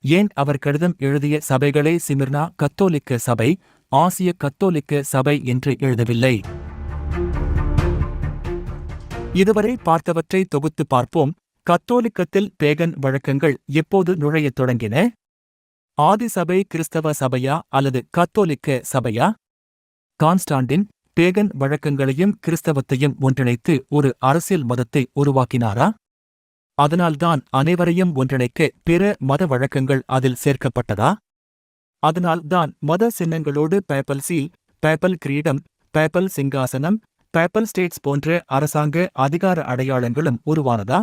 ஏன் அவர் கடிதம் எழுதிய சபைகளே சிமிர்னா கத்தோலிக்க சபை ஆசிய கத்தோலிக்க சபை என்று எழுதவில்லை? இதுவரை பார்த்தவற்றை தொகுத்து பார்ப்போம். கத்தோலிக்கத்தில் பேகன் வழக்கங்கள் எப்போது நுழையத் தொடங்கின? ஆதி சபை கிறிஸ்தவ சபையா அல்லது கத்தோலிக்க சபையா? கான்ஸ்டாண்டின் பேகன் வழக்கங்களையும் கிறிஸ்தவத்தையும் ஒன்றிணைத்து ஒரு அரசியல் மதத்தை உருவாக்கினாரா? அதனால்தான் அனைவரையும் ஒன்றிணைக்க பிற மத வழக்கங்கள் அதில் சேர்க்கப்பட்டதா? அதனால்தான் மத சின்னங்களோடு பேப்பல் சீல் பேப்பல் கிரீடம் பேப்பல் சிங்காசனம் பேப்பல் ஸ்டேட்ஸ் போன்ற அரசாங்க அதிகார அடையாளங்களும் உருவானதா?